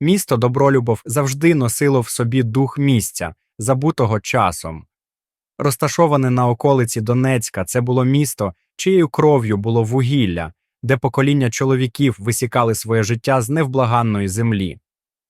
Місто Добролюбов завжди носило в собі дух місця, забутого часом. Розташоване на околиці Донецька, це було місто, чиєю кров'ю було вугілля, де покоління чоловіків висікали своє життя з невблаганної землі.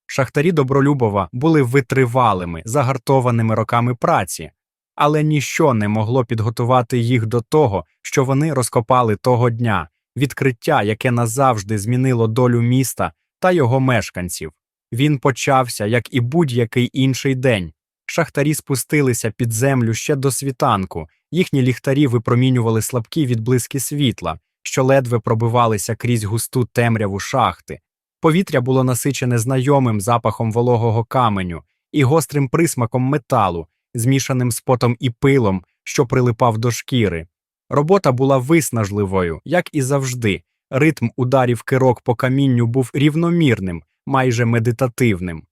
Шахтарі Добролюбова були витривалими, загартованими роками праці, але ніщо не могло підготувати їх до того, що вони розкопали того дня, відкриття, яке назавжди змінило долю міста та його мешканців. Він почався, як і будь-який інший день. Шахтарі спустилися під землю ще до світанку, їхні ліхтарі випромінювали слабкі відблиски світла, що ледве пробивалися крізь густу темряву шахти. Повітря було насичене знайомим запахом вологого каменю і гострим присмаком металу, змішаним з потом і пилом, що прилипав до шкіри. Робота була виснажливою, як і завжди. Ритм ударів кирок по камінню був рівномірним, майже медитативним.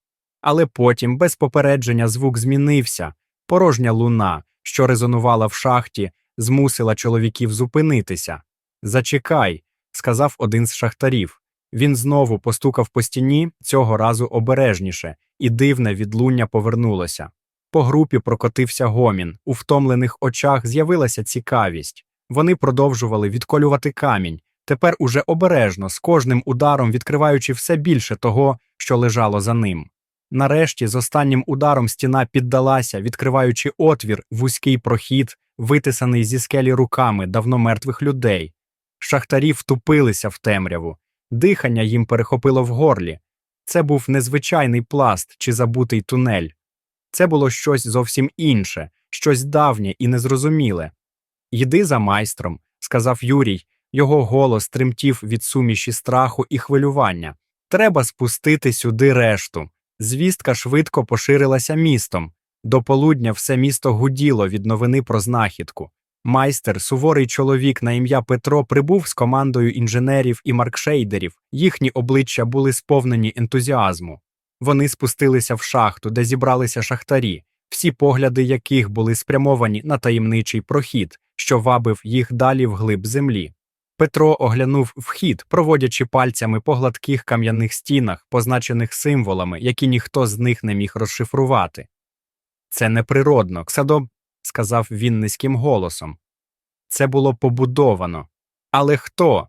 Але потім, без попередження, звук змінився. Порожня луна, що резонувала в шахті, змусила чоловіків зупинитися. Зачекай, сказав один з шахтарів. Він знову постукав по стіні, цього разу обережніше, і дивне відлуння повернулося. По групі прокотився гомін, у втомлених очах з'явилася цікавість. Вони продовжували відколювати камінь, тепер уже обережно, з кожним ударом відкриваючи все більше того, що лежало за ним. Нарешті, з останнім ударом стіна піддалася, відкриваючи отвір, вузький прохід, витисаний зі скелі руками давно мертвих людей. Шахтарі втупилися в темряву, дихання їм перехопило в горлі. Це був незвичайний пласт чи забутий тунель. Це було щось зовсім інше, щось давнє і незрозуміле. Йди за майстром, сказав Юрій, його голос тремтів від суміші страху і хвилювання. Треба спустити сюди решту. Звістка швидко поширилася містом. До полудня все місто гуділо від новини про знахідку. Майстер, суворий чоловік на ім'я Петро, прибув з командою інженерів і маркшейдерів. Їхні обличчя були сповнені ентузіазму. Вони спустилися в шахту, де зібралися шахтарі, всі погляди яких були спрямовані на таємничий прохід, що вабив їх далі вглиб землі. Петро оглянув вхід, проводячи пальцями по гладких кам'яних стінах, позначених символами, які ніхто з них не міг розшифрувати. Це неприродно, Ксадо, сказав він низьким голосом. Це було побудовано. Але хто?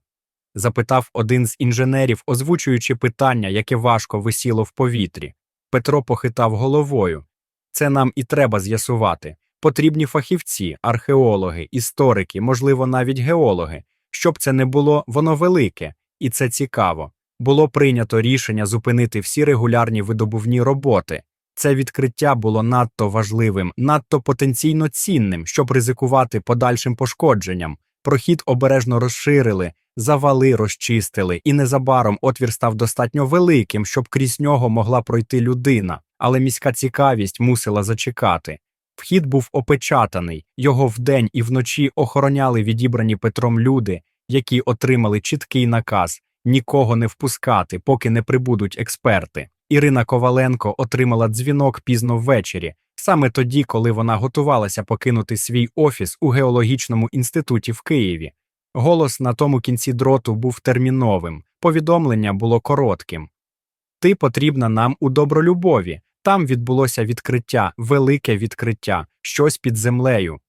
запитав один з інженерів, озвучуючи питання, яке важко висіло в повітрі. Петро похитав головою. Це нам і треба з'ясувати. Потрібні фахівці, археологи, історики, можливо, навіть геологи. Щоб це не було, воно велике, і це цікаво. Було прийнято рішення зупинити всі регулярні видобувні роботи. Це відкриття було надто важливим, надто потенційно цінним, щоб ризикувати подальшим пошкодженням. Прохід обережно розширили, завали розчистили, і незабаром отвір став достатньо великим, щоб крізь нього могла пройти людина, але міська цікавість мусила зачекати. Вхід був опечатаний, його вдень і вночі охороняли відібрані Петром люди, які отримали чіткий наказ нікого не впускати, поки не прибудуть експерти. Ірина Коваленко отримала дзвінок пізно ввечері, саме тоді, коли вона готувалася покинути свій офіс у геологічному інституті в Києві. Голос на тому кінці дроту був терміновим, повідомлення було коротким. Ти потрібна нам у добролюбові. Там відбулося відкриття, велике відкриття, щось під землею.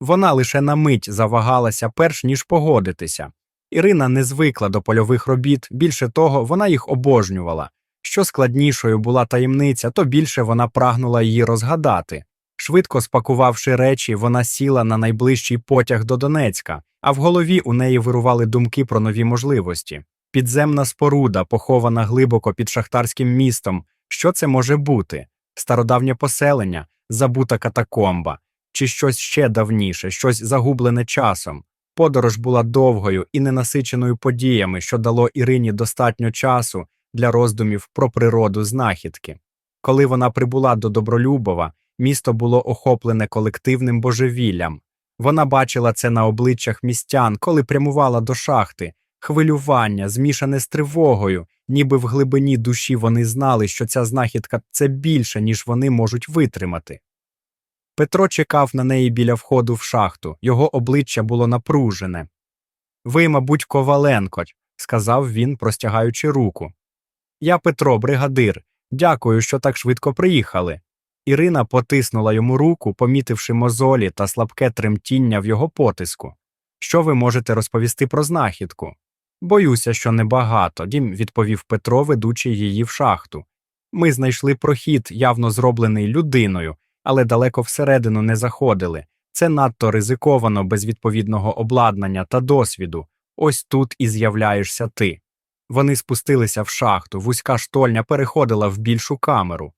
Вона лише на мить завагалася, перш ніж погодитися. Ірина не звикла до польових робіт, більше того, вона їх обожнювала. Що складнішою була таємниця, то більше вона прагнула її розгадати. Швидко спакувавши речі, вона сіла на найближчий потяг до Донецька, а в голові у неї вирували думки про нові можливості. Підземна споруда, похована глибоко під шахтарським містом. Що це може бути? Стародавнє поселення, забута катакомба, чи щось ще давніше, щось загублене часом. Подорож була довгою і ненасиченою подіями, що дало Ірині достатньо часу для роздумів про природу знахідки. Коли вона прибула до Добролюбова, місто було охоплене колективним божевіллям. Вона бачила це на обличчях містян, коли прямувала до шахти, хвилювання, змішане з тривогою, ніби в глибині душі вони знали, що ця знахідка це більше, ніж вони можуть витримати. Петро чекав на неї біля входу в шахту, його обличчя було напружене. Ви, мабуть, Коваленко, сказав він, простягаючи руку. Я Петро, бригадир. Дякую, що так швидко приїхали. Ірина потиснула йому руку, помітивши мозолі та слабке тремтіння в його потиску. Що ви можете розповісти про знахідку? Боюся, що небагато, дім відповів Петро, ведучи її в шахту. Ми знайшли прохід, явно зроблений людиною, але далеко всередину не заходили. Це надто ризиковано без відповідного обладнання та досвіду. Ось тут і з'являєшся ти. Вони спустилися в шахту, вузька штольня переходила в більшу камеру.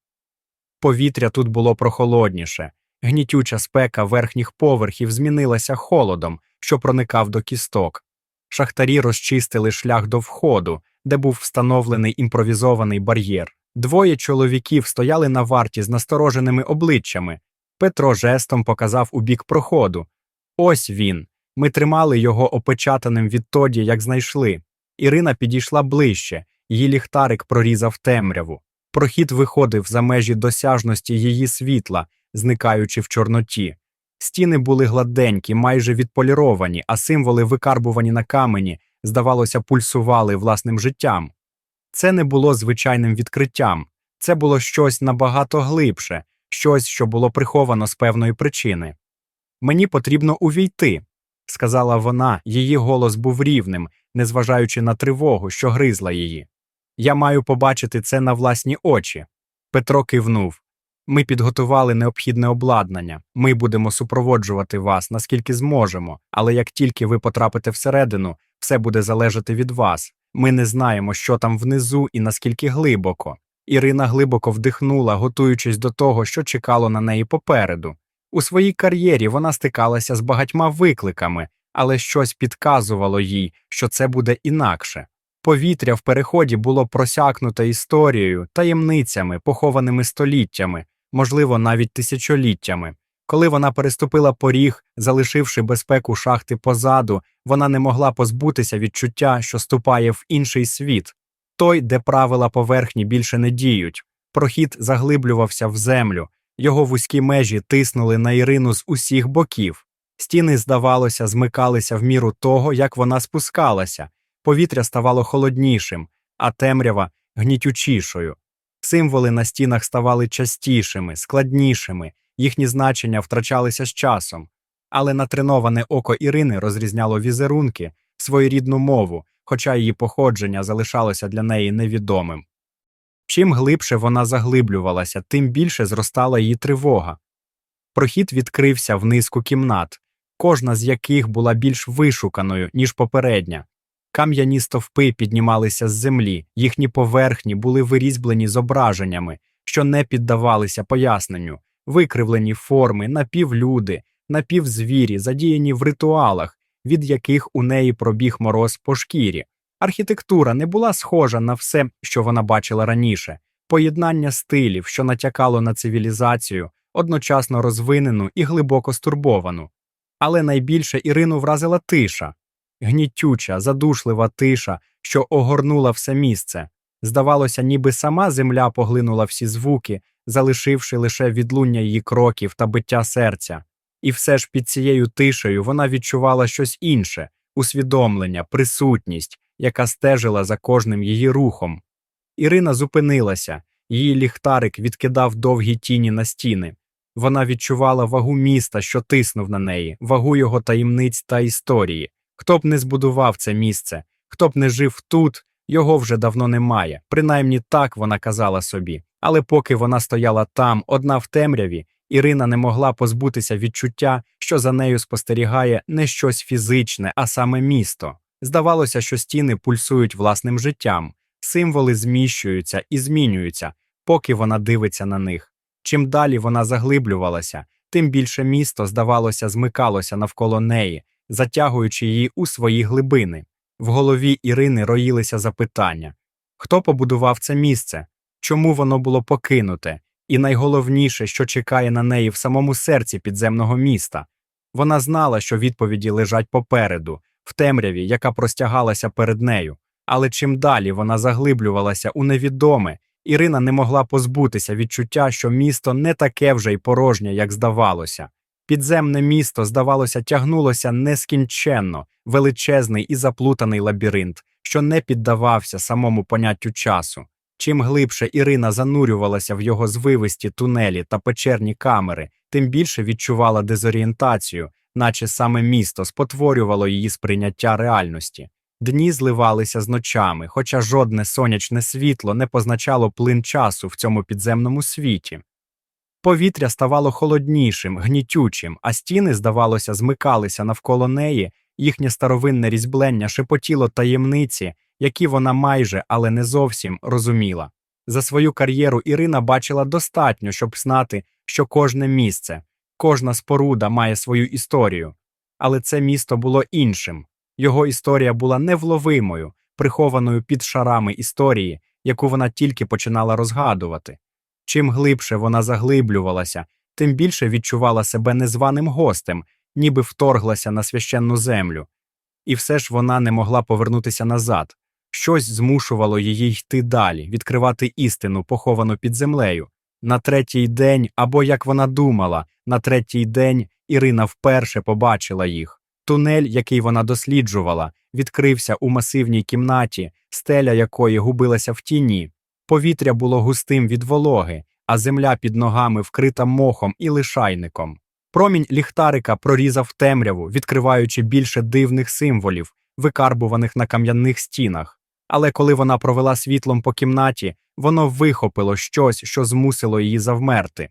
Повітря тут було прохолодніше, гнітюча спека верхніх поверхів змінилася холодом, що проникав до кісток. Шахтарі розчистили шлях до входу, де був встановлений імпровізований бар'єр. Двоє чоловіків стояли на варті з настороженими обличчями. Петро жестом показав у бік проходу. Ось він. Ми тримали його опечатаним відтоді, як знайшли. Ірина підійшла ближче, її ліхтарик прорізав темряву. Прохід виходив за межі досяжності її світла, зникаючи в чорноті. Стіни були гладенькі, майже відполіровані, а символи, викарбувані на камені, здавалося, пульсували власним життям. Це не було звичайним відкриттям, це було щось набагато глибше, щось, що було приховано з певної причини. Мені потрібно увійти, сказала вона, її голос був рівним, незважаючи на тривогу, що гризла її. Я маю побачити це на власні очі. Петро кивнув. Ми підготували необхідне обладнання. Ми будемо супроводжувати вас, наскільки зможемо, але як тільки ви потрапите всередину, все буде залежати від вас. Ми не знаємо, що там внизу і наскільки глибоко. Ірина глибоко вдихнула, готуючись до того, що чекало на неї попереду. У своїй кар'єрі вона стикалася з багатьма викликами, але щось підказувало їй, що це буде інакше. Повітря в переході було просякнуте історією, таємницями, похованими століттями, можливо, навіть тисячоліттями. Коли вона переступила поріг, залишивши безпеку шахти позаду, вона не могла позбутися відчуття, що ступає в інший світ, той, де правила поверхні більше не діють. Прохід заглиблювався в землю, його вузькі межі тиснули на Ірину з усіх боків. Стіни, здавалося, змикалися в міру того, як вона спускалася, повітря ставало холоднішим, а темрява гнітючішою. Символи на стінах ставали частішими, складнішими, їхні значення втрачалися з часом. Але натреноване око Ірини розрізняло візерунки, своєрідну мову, хоча її походження залишалося для неї невідомим. Чим глибше вона заглиблювалася, тим більше зростала її тривога. Прохід відкрився в низку кімнат, кожна з яких була більш вишуканою, ніж попередня. Кам'яні стовпи піднімалися з землі, їхні поверхні були вирізблені зображеннями, що не піддавалися поясненню, викривлені форми, напівлюди, напівзвірі, задіяні в ритуалах, від яких у неї пробіг мороз по шкірі. Архітектура не була схожа на все, що вона бачила раніше, поєднання стилів, що натякало на цивілізацію, одночасно розвинену і глибоко стурбовану. Але найбільше Ірину вразила тиша гнітюча, задушлива тиша, що огорнула все місце. Здавалося, ніби сама земля поглинула всі звуки, залишивши лише відлуння її кроків та биття серця. І все ж під цією тишею вона відчувала щось інше усвідомлення, присутність, яка стежила за кожним її рухом. Ірина зупинилася, її ліхтарик відкидав довгі тіні на стіни. Вона відчувала вагу міста, що тиснув на неї, вагу його таємниць та історії. Хто б не збудував це місце, хто б не жив тут, його вже давно немає. Принаймні так вона казала собі. Але поки вона стояла там, одна в темряві, Ірина не могла позбутися відчуття, що за нею спостерігає не щось фізичне, а саме місто. Здавалося, що стіни пульсують власним життям, символи зміщуються і змінюються, поки вона дивиться на них. Чим далі вона заглиблювалася, тим більше місто, здавалося, змикалося навколо неї, затягуючи її у свої глибини. В голові Ірини роїлися запитання хто побудував це місце, чому воно було покинуте, і найголовніше, що чекає на неї в самому серці підземного міста. Вона знала, що відповіді лежать попереду, в темряві, яка простягалася перед нею. Але чим далі вона заглиблювалася у невідоме, Ірина не могла позбутися відчуття, що місто не таке вже й порожнє, як здавалося. Підземне місто, здавалося, тягнулося нескінченно, величезний і заплутаний лабіринт, що не піддавався самому поняттю часу. Чим глибше Ірина занурювалася в його звивисті тунелі та печерні камери, тим більше відчувала дезорієнтацію, наче саме місто спотворювало її сприйняття реальності. Дні зливалися з ночами, хоча жодне сонячне світло не позначало плин часу в цьому підземному світі. Повітря ставало холоднішим, гнітючим, а стіни, здавалося, змикалися навколо неї, їхнє старовинне різьблення шепотіло таємниці, які вона майже, але не зовсім розуміла. За свою кар'єру Ірина бачила достатньо, щоб знати, що кожне місце, кожна споруда має свою історію. Але це місто було іншим. Його історія була невловимою, прихованою під шарами історії, яку вона тільки починала розгадувати. Чим глибше вона заглиблювалася, тим більше відчувала себе незваним гостем, ніби вторглася на священну землю. І все ж вона не могла повернутися назад. Щось змушувало її йти далі, відкривати істину, поховану під землею. На третій день, або як вона думала, на третій день Ірина вперше побачила їх. Тунель, який вона досліджувала, відкрився у масивній кімнаті, стеля якої губилася в тіні. Повітря було густим від вологи, а земля під ногами вкрита мохом і лишайником. Промінь ліхтарика прорізав темряву, відкриваючи більше дивних символів, викарбуваних на кам'яних стінах. Але коли вона провела світлом по кімнаті, воно вихопило щось, що змусило її завмерти.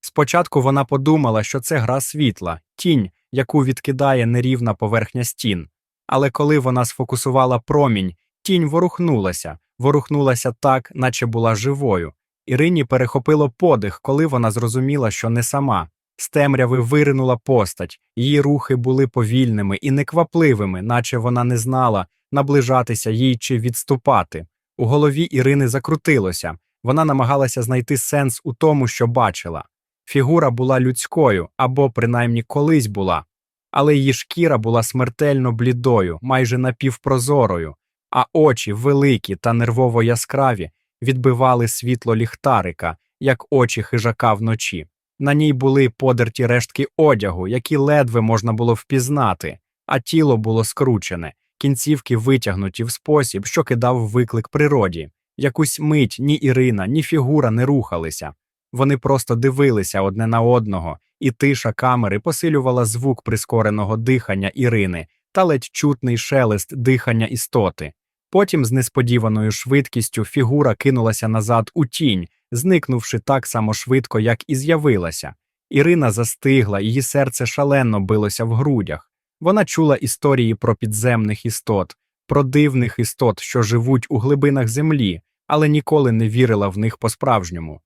Спочатку вона подумала, що це гра світла, тінь, яку відкидає нерівна поверхня стін. Але коли вона сфокусувала промінь, тінь ворухнулася, ворухнулася так, наче була живою. Ірині перехопило подих, коли вона зрозуміла, що не сама. З темряви виринула постать, її рухи були повільними і неквапливими, наче вона не знала, наближатися їй чи відступати. У голові Ірини закрутилося, вона намагалася знайти сенс у тому, що бачила. Фігура була людською або, принаймні, колись була, але її шкіра була смертельно блідою, майже напівпрозорою, а очі, великі та нервово яскраві, відбивали світло ліхтарика, як очі хижака вночі. На ній були подерті рештки одягу, які ледве можна було впізнати, а тіло було скручене, кінцівки витягнуті в спосіб, що кидав виклик природі. Якусь мить ні Ірина, ні фігура не рухалися. Вони просто дивилися одне на одного, і тиша камери посилювала звук прискореного дихання Ірини та ледь чутний шелест дихання істоти. Потім з несподіваною швидкістю фігура кинулася назад у тінь, зникнувши так само швидко, як і з'явилася. Ірина застигла, її серце шалено билося в грудях. Вона чула історії про підземних істот, про дивних істот, що живуть у глибинах землі, але ніколи не вірила в них по-справжньому.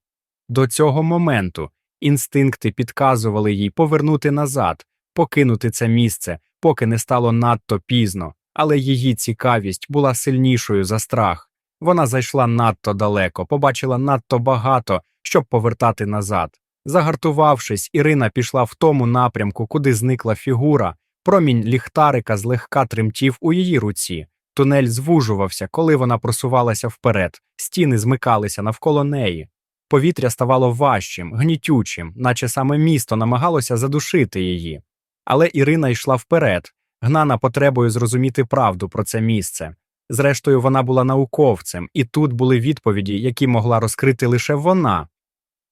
До цього моменту інстинкти підказували їй повернути назад, покинути це місце, поки не стало надто пізно, але її цікавість була сильнішою за страх. Вона зайшла надто далеко, побачила надто багато, щоб повертати назад. Загартувавшись, Ірина пішла в тому напрямку, куди зникла фігура, промінь ліхтарика злегка тремтів у її руці. Тунель звужувався, коли вона просувалася вперед, стіни змикалися навколо неї. Повітря ставало важчим, гнітючим, наче саме місто намагалося задушити її. Але Ірина йшла вперед, гнана потребою зрозуміти правду про це місце. Зрештою, вона була науковцем, і тут були відповіді, які могла розкрити лише вона.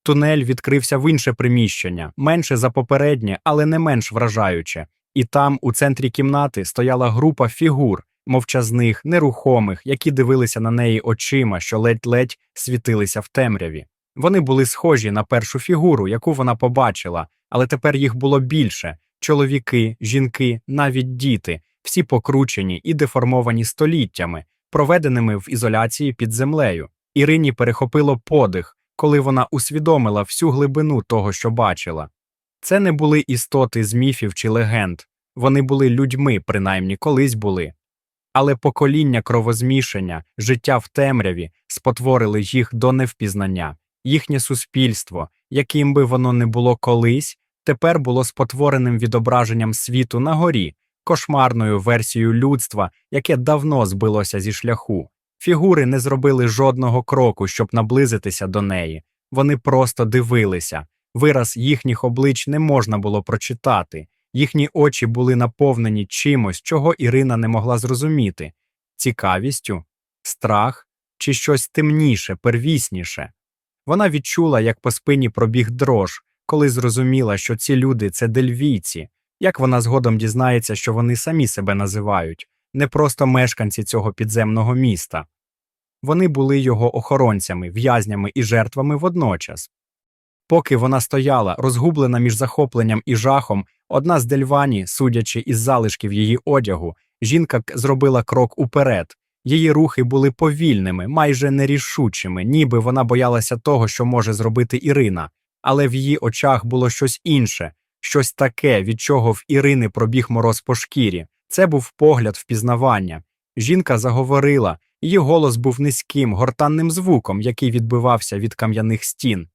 Тунель відкрився в інше приміщення, менше за попереднє, але не менш вражаюче, і там, у центрі кімнати, стояла група фігур, мовчазних, нерухомих, які дивилися на неї очима, що ледь-ледь світилися в темряві. Вони були схожі на першу фігуру, яку вона побачила, але тепер їх було більше чоловіки, жінки, навіть діти, всі покручені і деформовані століттями, проведеними в ізоляції під землею. Ірині перехопило подих, коли вона усвідомила всю глибину того, що бачила. Це не були істоти з міфів чи легенд, вони були людьми, принаймні колись були. Але покоління кровозмішання, життя в темряві спотворили їх до невпізнання. Їхнє суспільство, яким би воно не було колись, тепер було спотвореним відображенням світу на горі, кошмарною версією людства, яке давно збилося зі шляху. Фігури не зробили жодного кроку, щоб наблизитися до неї. Вони просто дивилися. Вираз їхніх облич не можна було прочитати, їхні очі були наповнені чимось, чого Ірина не могла зрозуміти цікавістю, страх чи щось темніше, первісніше. Вона відчула, як по спині пробіг дрож, коли зрозуміла, що ці люди це дельвійці, як вона згодом дізнається, що вони самі себе називають, не просто мешканці цього підземного міста. Вони були його охоронцями, в'язнями і жертвами водночас. Поки вона стояла, розгублена між захопленням і жахом, одна з дельвані, судячи із залишків її одягу, жінка зробила крок уперед. Її рухи були повільними, майже нерішучими, ніби вона боялася того, що може зробити Ірина, але в її очах було щось інше, щось таке, від чого в Ірини пробіг мороз по шкірі. Це був погляд впізнавання. Жінка заговорила, її голос був низьким, гортанним звуком, який відбивався від кам'яних стін.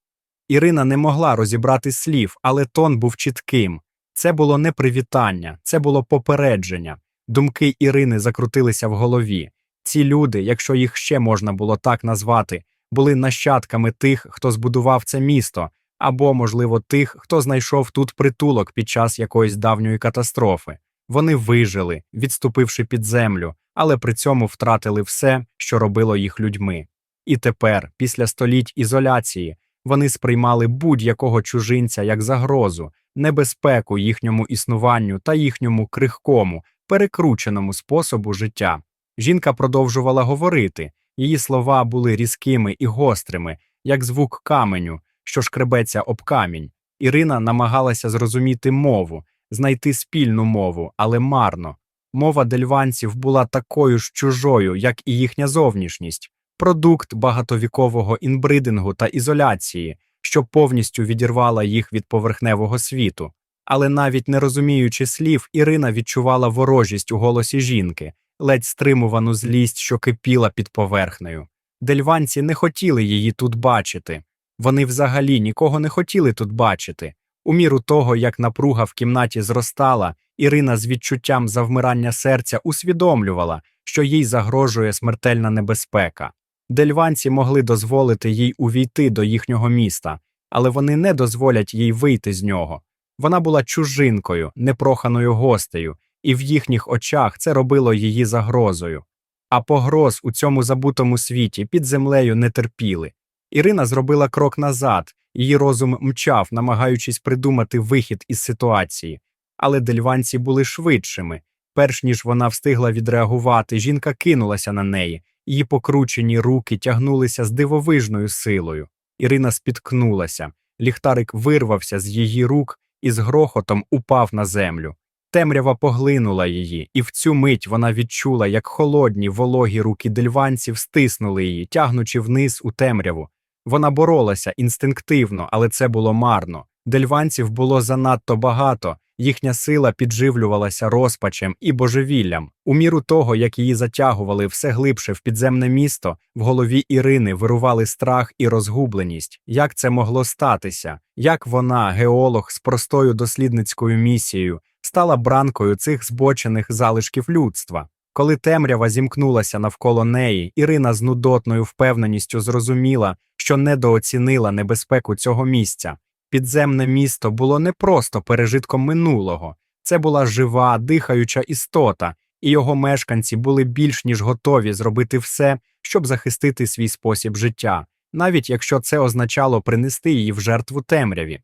Ірина не могла розібрати слів, але тон був чітким. Це було не привітання, це було попередження. Думки Ірини закрутилися в голові. Ці люди, якщо їх ще можна було так назвати, були нащадками тих, хто збудував це місто, або, можливо, тих, хто знайшов тут притулок під час якоїсь давньої катастрофи. Вони вижили, відступивши під землю, але при цьому втратили все, що робило їх людьми. І тепер, після століть ізоляції, вони сприймали будь-якого чужинця як загрозу, небезпеку їхньому існуванню та їхньому крихкому, перекрученому способу життя. Жінка продовжувала говорити, її слова були різкими і гострими, як звук каменю, що шкребеться об камінь. Ірина намагалася зрозуміти мову, знайти спільну мову, але марно. Мова дельванців була такою ж чужою, як і їхня зовнішність, продукт багатовікового інбридингу та ізоляції, що повністю відірвала їх від поверхневого світу. Але навіть не розуміючи слів, Ірина відчувала ворожість у голосі жінки, ледь стримувану злість, що кипіла під поверхнею. Дельванці не хотіли її тут бачити. Вони взагалі нікого не хотіли тут бачити. У міру того, як напруга в кімнаті зростала, Ірина з відчуттям завмирання серця усвідомлювала, що їй загрожує смертельна небезпека. Дельванці могли дозволити їй увійти до їхнього міста, але вони не дозволять їй вийти з нього. Вона була чужинкою, непроханою гостею, і в їхніх очах це робило її загрозою. А погроз у цьому забутому світі під землею не терпіли. Ірина зробила крок назад, її розум мчав, намагаючись придумати вихід із ситуації. Але дельванці були швидшими. Перш ніж вона встигла відреагувати, жінка кинулася на неї, її покручені руки тягнулися з дивовижною силою. Ірина спіткнулася, ліхтарик вирвався з її рук і з грохотом упав на землю. Темрява поглинула її, і в цю мить вона відчула, як холодні вологі руки дельванців стиснули її, тягнучи вниз у темряву. Вона боролася інстинктивно, але це було марно. Дельванців було занадто багато, їхня сила підживлювалася розпачем і божевіллям. У міру того, як її затягували все глибше в підземне місто, в голові Ірини вирували страх і розгубленість. Як це могло статися? Як вона, геолог з простою дослідницькою місією, стала бранкою цих збочених залишків людства? Коли темрява зімкнулася навколо неї, Ірина з нудотною впевненістю зрозуміла, що недооцінила небезпеку цього місця. Підземне місто було не просто пережитком минулого, це була жива, дихаюча істота, і його мешканці були більш ніж готові зробити все, щоб захистити свій спосіб життя, навіть якщо це означало принести її в жертву темряві.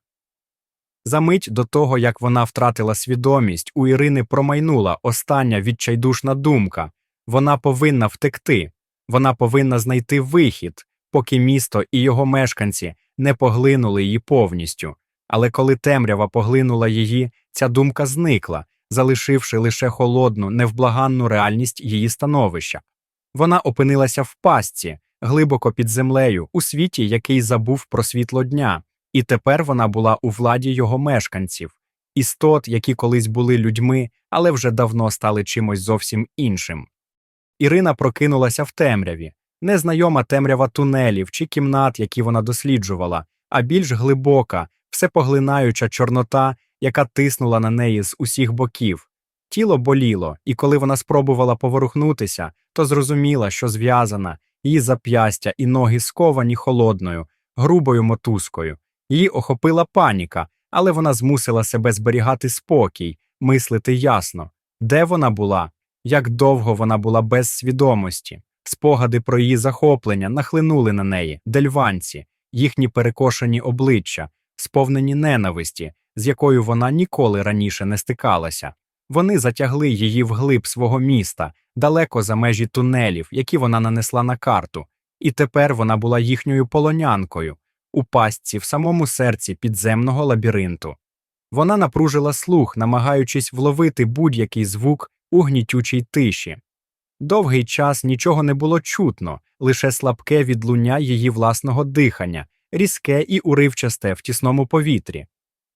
За мить до того, як вона втратила свідомість, у Ірини промайнула остання відчайдушна думка вона повинна втекти, вона повинна знайти вихід, поки місто і його мешканці не поглинули її повністю. Але коли темрява поглинула її, ця думка зникла, залишивши лише холодну, невблаганну реальність її становища. Вона опинилася в пастці, глибоко під землею, у світі, який забув про світло дня, і тепер вона була у владі його мешканців, істот, які колись були людьми, але вже давно стали чимось зовсім іншим. Ірина прокинулася в темряві, незнайома темрява тунелів чи кімнат, які вона досліджувала, а більш глибока, всепоглинаюча чорнота, яка тиснула на неї з усіх боків. Тіло боліло, і коли вона спробувала поворухнутися, то зрозуміла, що зв'язана, її зап'ястя і ноги сковані холодною, грубою мотузкою. Її охопила паніка, але вона змусила себе зберігати спокій, мислити ясно, де вона була, як довго вона була без свідомості. Спогади про її захоплення нахлинули на неї, дельванці, їхні перекошені обличчя, сповнені ненависті, з якою вона ніколи раніше не стикалася. Вони затягли її вглиб свого міста, далеко за межі тунелів, які вона нанесла на карту, і тепер вона була їхньою полонянкою у пастці в самому серці підземного лабіринту. Вона напружила слух, намагаючись вловити будь-який звук у гнітючій тиші. Довгий час нічого не було чутно, лише слабке відлуння її власного дихання, різке і уривчасте в тісному повітрі.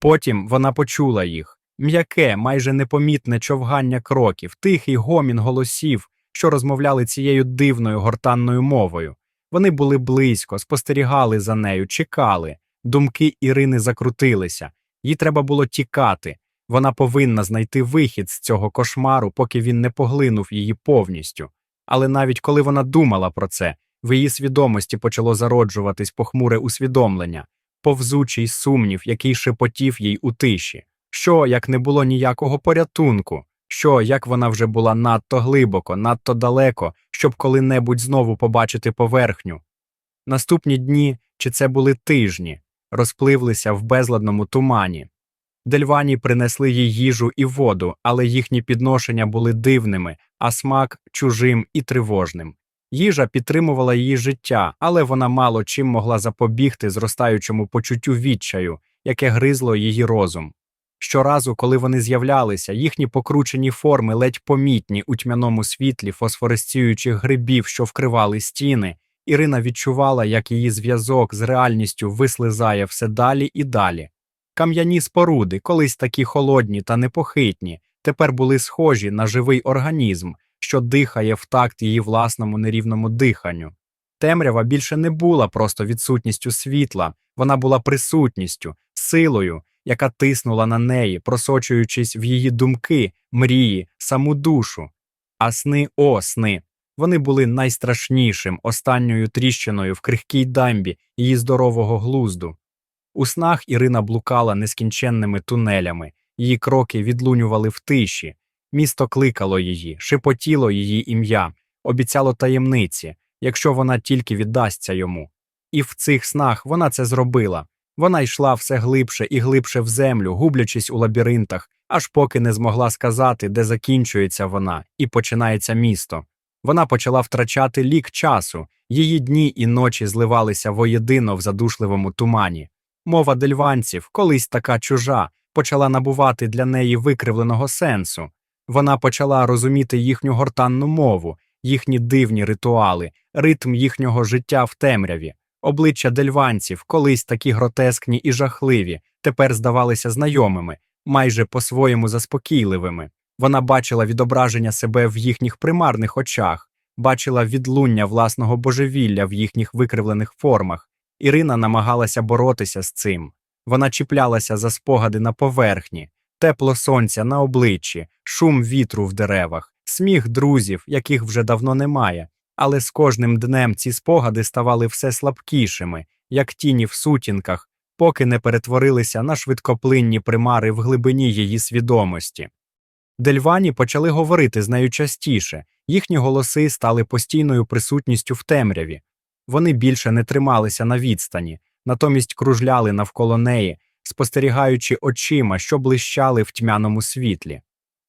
Потім вона почула їх м'яке, майже непомітне човгання кроків, тихий гомін голосів, що розмовляли цією дивною гортанною мовою. Вони були близько, спостерігали за нею, чекали. Думки Ірини закрутилися. Їй треба було тікати. Вона повинна знайти вихід з цього кошмару, поки він не поглинув її повністю. Але навіть коли вона думала про це, в її свідомості почало зароджуватись похмуре усвідомлення, повзучий сумнів, який шепотів їй у тиші. Що, як не було ніякого порятунку, що, як вона вже була надто глибоко, надто далеко, щоб коли-небудь знову побачити поверхню. Наступні дні, чи це були тижні, розпливлися в безладному тумані. Дельвані принесли їй їжу і воду, але їхні підношення були дивними, а смак чужим і тривожним. Їжа підтримувала її життя, але вона мало чим могла запобігти зростаючому почуттю відчаю, яке гризло її розум. Щоразу, коли вони з'являлися, їхні покручені форми ледь помітні у тьмяному світлі фосфоресціючих грибів, що вкривали стіни, Ірина відчувала, як її зв'язок з реальністю вислизає все далі і далі. Кам'яні споруди, колись такі холодні та непохитні, тепер були схожі на живий організм, що дихає в такт її власному нерівному диханню. Темрява більше не була просто відсутністю світла, вона була присутністю, силою, яка тиснула на неї, просочуючись в її думки, мрії, саму душу. А сни, о, сни. Вони були найстрашнішим останньою тріщиною в крихкій дамбі її здорового глузду. У снах Ірина блукала нескінченними тунелями, її кроки відлунювали в тиші, місто кликало її, шепотіло її ім'я, обіцяло таємниці, якщо вона тільки віддасться йому. І в цих снах вона це зробила. Вона йшла все глибше і глибше в землю, гублячись у лабіринтах, аж поки не змогла сказати, де закінчується вона і починається місто. Вона почала втрачати лік часу, її дні і ночі зливалися воєдино в задушливому тумані. Мова дельванців, колись така чужа, почала набувати для неї викривленого сенсу. Вона почала розуміти їхню гортанну мову, їхні дивні ритуали, ритм їхнього життя в темряві. Обличчя дельванців, колись такі гротескні і жахливі, тепер здавалися знайомими, майже по-своєму заспокійливими. Вона бачила відображення себе в їхніх примарних очах, бачила відлуння власного божевілля в їхніх викривлених формах. Ірина намагалася боротися з цим. Вона чіплялася за спогади на поверхні, тепло сонця на обличчі, шум вітру в деревах, сміх друзів, яких вже давно немає. Але з кожним днем ці спогади ставали все слабкішими, як тіні в сутінках, поки не перетворилися на швидкоплинні примари в глибині її свідомості. Дельвані почали говорити з нею частіше, їхні голоси стали постійною присутністю в темряві. Вони більше не трималися на відстані, натомість кружляли навколо неї, спостерігаючи очима, що блищали в тьмяному світлі.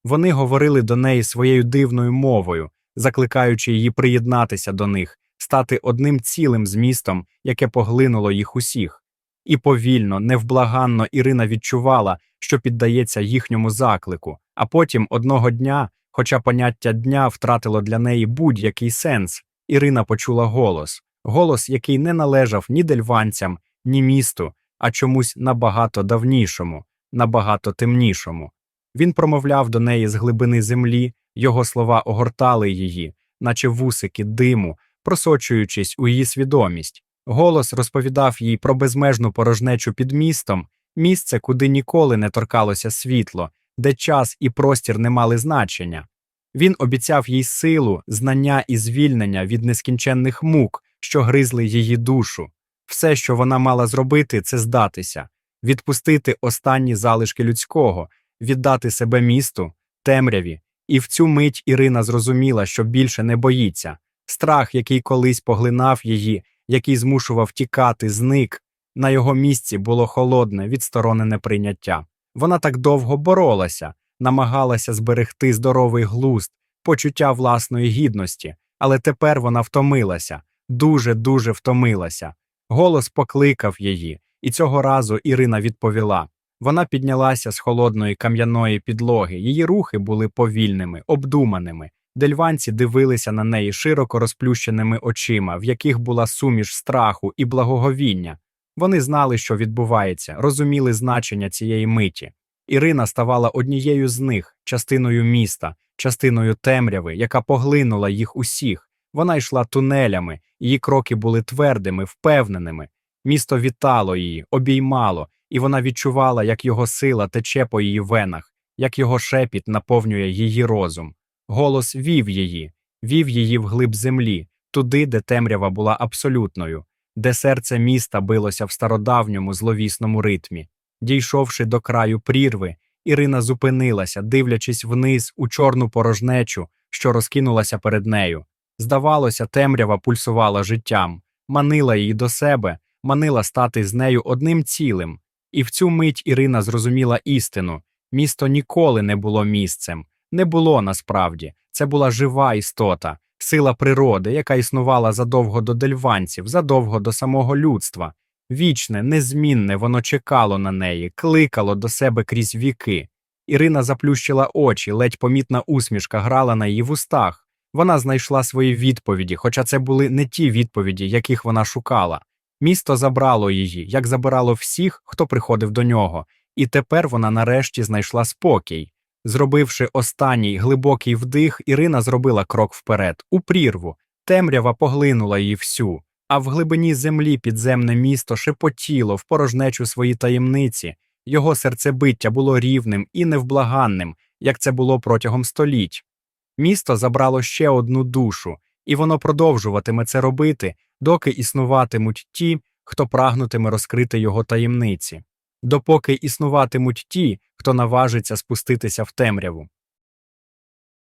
Вони говорили до неї своєю дивною мовою, закликаючи її приєднатися до них, стати одним цілим змістом, яке поглинуло їх усіх. І повільно, невблаганно Ірина відчувала, що піддається їхньому заклику, а потім одного дня, хоча поняття дня втратило для неї будь-який сенс, Ірина почула голос голос, який не належав ні дельванцям, ні місту, а чомусь набагато давнішому, набагато темнішому. Він промовляв до неї з глибини землі, його слова огортали її, наче вусики диму, просочуючись у її свідомість. Голос розповідав їй про безмежну порожнечу під містом, місце, куди ніколи не торкалося світло, де час і простір не мали значення. Він обіцяв їй силу, знання і звільнення від нескінченних мук, що гризли її душу. Все, що вона мала зробити, це здатися, відпустити останні залишки людського, віддати себе місту, темряві, і в цю мить Ірина зрозуміла, що більше не боїться. Страх, який колись поглинав її, який змушував тікати, зник. На його місці було холодне, відсторонене прийняття. Вона так довго боролася, намагалася зберегти здоровий глузд, почуття власної гідності, але тепер вона втомилася, дуже дуже втомилася. Голос покликав її, і цього разу Ірина відповіла. Вона піднялася з холодної кам'яної підлоги, її рухи були повільними, обдуманими. Дельванці дивилися на неї широко розплющеними очима, в яких була суміш страху і благоговіння. Вони знали, що відбувається, розуміли значення цієї миті. Ірина ставала однією з них, частиною міста, частиною темряви, яка поглинула їх усіх. Вона йшла тунелями, її кроки були твердими, впевненими. Місто вітало її, обіймало, і вона відчувала, як його сила тече по її венах, як його шепіт наповнює її розум. Голос вів її, вів її вглиб землі, туди, де темрява була абсолютною, де серце міста билося в стародавньому зловісному ритмі. Дійшовши до краю прірви, Ірина зупинилася, дивлячись вниз у чорну порожнечу, що розкинулася перед нею. Здавалося, темрява пульсувала життям, манила її до себе, манила стати з нею одним цілим. І в цю мить Ірина зрозуміла істину місто ніколи не було місцем, не було насправді. Це була жива істота, сила природи, яка існувала задовго до дельванців, задовго до самого людства. Вічне, незмінне, воно чекало на неї, кликало до себе крізь віки. Ірина заплющила очі, ледь помітна усмішка грала на її вустах. Вона знайшла свої відповіді, хоча це були не ті відповіді, яких вона шукала. Місто забрало її, як забирало всіх, хто приходив до нього, і тепер вона нарешті знайшла спокій. Зробивши останній глибокий вдих, Ірина зробила крок вперед, у прірву. Темрява поглинула її всю, а в глибині землі підземне місто шепотіло в порожнечу свої таємниці. Його серцебиття було рівним і невблаганним, як це було протягом століть. Місто забрало ще одну душу, і воно продовжуватиме це робити, доки існуватимуть ті, хто прагнутиме розкрити його таємниці, допоки існуватимуть ті, хто наважиться спуститися в темряву.